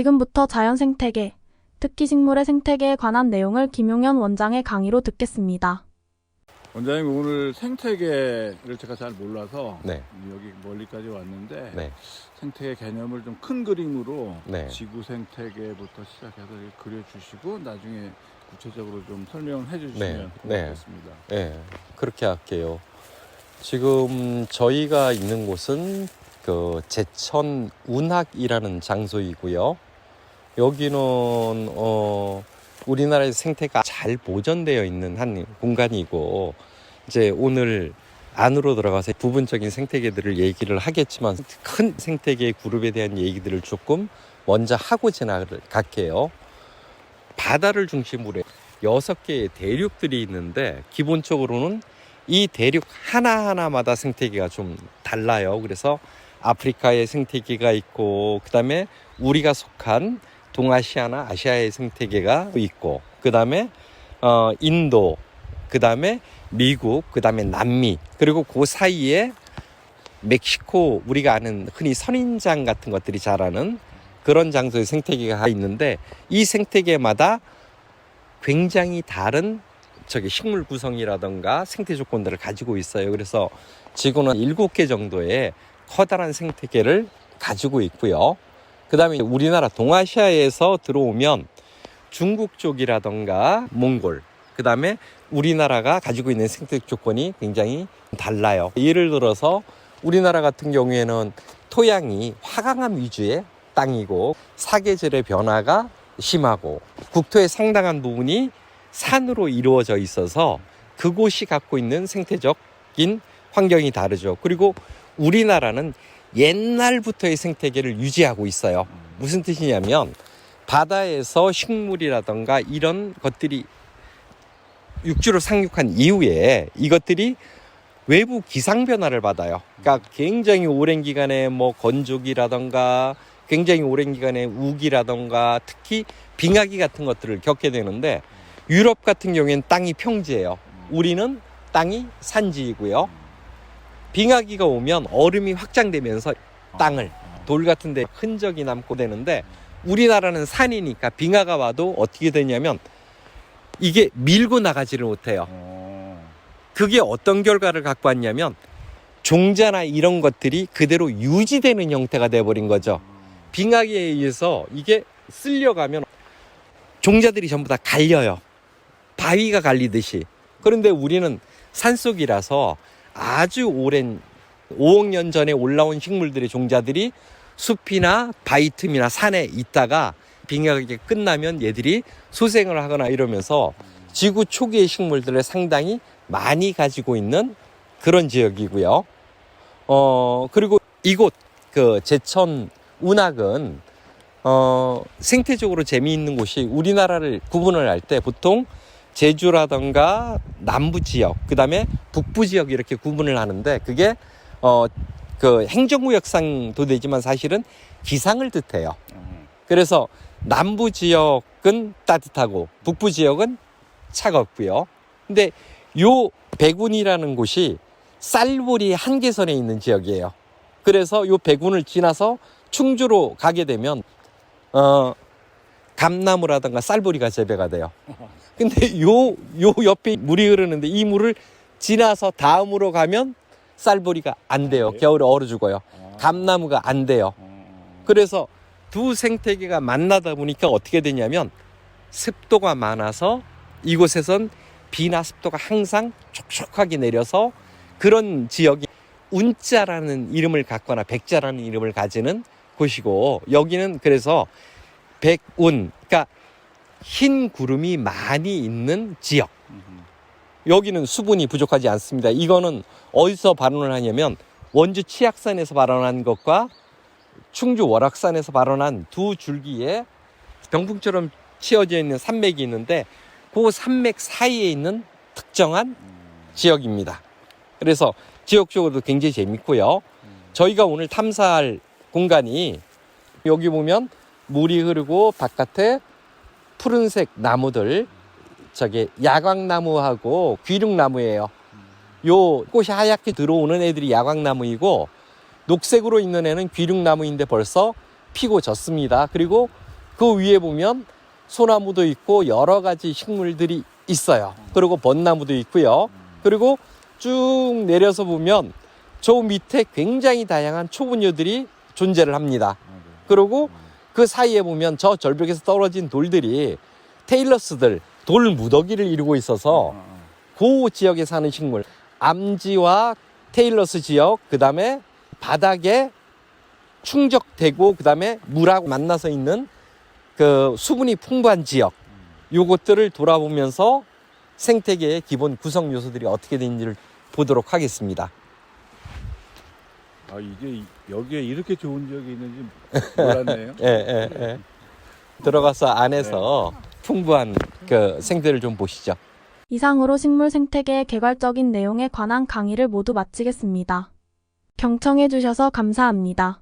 지금부터 자연 생태계, 특히 식물의 생태계에 관한 내용을 김용현 원장의 강의로 듣겠습니다. 원장님 오늘 생태계를 제가 잘 몰라서 네. 여기 멀리까지 왔는데 네. 생태계 개념을 좀 큰 그림으로 네. 지구 생태계부터 시작해서 그려주시고 나중에 구체적으로 좀 설명을 네. 해주시면 네. 고맙겠습니다. 네, 그렇게 할게요. 지금 저희가 있는 곳은 그 제천 운학이라는 장소이고요. 여기는 어 우리나라의 생태가 잘 보존되어 있는 한 공간이고 이제 오늘 안으로 들어가서 부분적인 생태계들을 얘기를 하겠지만 큰 생태계 그룹에 대한 얘기들을 조금 먼저 하고 지나갈게요. 바다를 중심으로 여섯 개의 대륙들이 있는데 기본적으로는 이 대륙 하나하나마다 생태계가 좀 달라요. 그래서 아프리카의 생태계가 있고 그다음에 우리가 속한 동아시아나 아시아의 생태계가 있고 그 다음에 어 인도 그 다음에 미국 그 다음에 남미 그리고 그 사이에 멕시코 우리가 아는 흔히 선인장 같은 것들이 자라는 그런 장소의 생태계가 있는데 이 생태계마다 굉장히 다른 저기 식물 구성이라던가 생태 조건들을 가지고 있어요. 그래서 지구는 일곱 개 정도의 커다란 생태계를 가지고 있고요. 그 다음에 우리나라 동아시아에서 들어오면 중국 쪽이라던가 몽골, 그 다음에 우리나라가 가지고 있는 생태 조건이 굉장히 달라요. 예를 들어서 우리나라 같은 경우에는 토양이 화강암 위주의 땅이고 사계절의 변화가 심하고 국토의 상당한 부분이 산으로 이루어져 있어서 그곳이 갖고 있는 생태적인 환경이 다르죠. 그리고 우리나라는 옛날부터의 생태계를 유지하고 있어요. 무슨 뜻이냐면 바다에서 식물이라던가 이런 것들이 육지로 상륙한 이후에 이것들이 외부 기상 변화를 받아요. 그러니까 굉장히 오랜 기간에 뭐 건조기라던가 굉장히 오랜 기간에 우기라던가 특히 빙하기 같은 것들을 겪게 되는데 유럽 같은 경우에는 땅이 평지예요. 우리는 땅이 산지이고요. 빙하기가 오면 얼음이 확장되면서 땅을 돌 같은 데 흔적이 남고 되는데 우리나라는 산이니까 빙하가 와도 어떻게 되냐면 이게 밀고 나가지를 못해요. 어, 그게 어떤 결과를 갖고 왔냐면 종자나 이런 것들이 그대로 유지되는 형태가 돼버린 거죠. 빙하기에 의해서 이게 쓸려가면 종자들이 전부 다 갈려요. 바위가 갈리듯이. 그런데 우리는 산속이라서 아주 오랜 5억 년 전에 올라온 식물들의 종자들이 숲이나 바위 틈이나 산에 있다가 빙하기가 끝나면 얘들이 소생을 하거나 이러면서 지구 초기의 식물들을 상당히 많이 가지고 있는 그런 지역이고요. 어, 그리고 이곳 그 제천 운학은 어, 생태적으로 재미있는 곳이 우리나라를 구분을 할 때 보통 제주라던가 남부 지역, 그 다음에 북부 지역 이렇게 구분을 하는데 그게 어, 그 행정구역상도 되지만 사실은 기상을 뜻해요. 음, 그래서 남부 지역은 따뜻하고 북부 지역은 차갑고요. 근데 요 백운이라는 곳이 쌀보리 한계선에 있는 지역이에요. 그래서 요 백운을 지나서 충주로 가게 되면 어 감나무라든가 쌀보리가 재배가 돼요. 근데 요 요 옆에 물이 흐르는데 이 물을 지나서 다음으로 가면 쌀보리가 안 돼요. 돼요? 겨울에 얼어 죽어요. 어, 감나무가 안 돼요. 어, 그래서 두 생태계가 만나다 보니까 어떻게 되냐면 습도가 많아서 이곳에선 비나 습도가 항상 촉촉하게 내려서 그런 지역이 운자라는 이름을 갖거나 백자라는 이름을 가지는 곳이고 여기는 그래서 백운 그러니까 흰 구름이 많이 있는 지역 음, 여기는 수분이 부족하지 않습니다. 이거는 어디서 발원을 하냐면 원주 치악산에서 발원한 것과 충주 월악산에서 발원한 두 줄기에 병풍처럼 치어져 있는 산맥이 있는데 그 산맥 사이에 있는 특정한 음, 지역입니다. 그래서 지역적으로도 굉장히 재밌고요. 저희가 오늘 탐사할 공간이 여기 보면 물이 흐르고 바깥에 푸른색 나무들 저게 야광나무하고 귀륙나무예요. 요 꽃이 하얗게 들어오는 애들이 야광나무이고 녹색으로 있는 애는 귀륙나무인데 벌써 피고 졌습니다. 그리고 그 위에 보면 소나무도 있고 여러 가지 식물들이 있어요. 그리고 벚나무도 있고요. 그리고 쭉 내려서 보면 저 밑에 굉장히 다양한 초분류들이 존재를 합니다. 그리고 그 사이에 보면 저 절벽에서 떨어진 돌들이 테일러스들 돌 무더기를 이루고 있어서. 그 지역에 사는 식물 암지와 테일러스 지역 그다음에 바닥에 충적되고 그다음에 물하고 만나서 있는 그 수분이 풍부한 지역 요것들을 돌아보면서 생태계의 기본 구성 요소들이 어떻게 되는지를 보도록 하겠습니다. 아 이게 이- 여기에 이렇게 좋은 지역이 있는지 몰랐네요. 예, 예, 예. 들어가서 안에서 풍부한 그 생태를 좀 보시죠. 이상으로 식물 생태계의 개괄적인 내용에 관한 강의를 모두 마치겠습니다. 경청해 주셔서 감사합니다.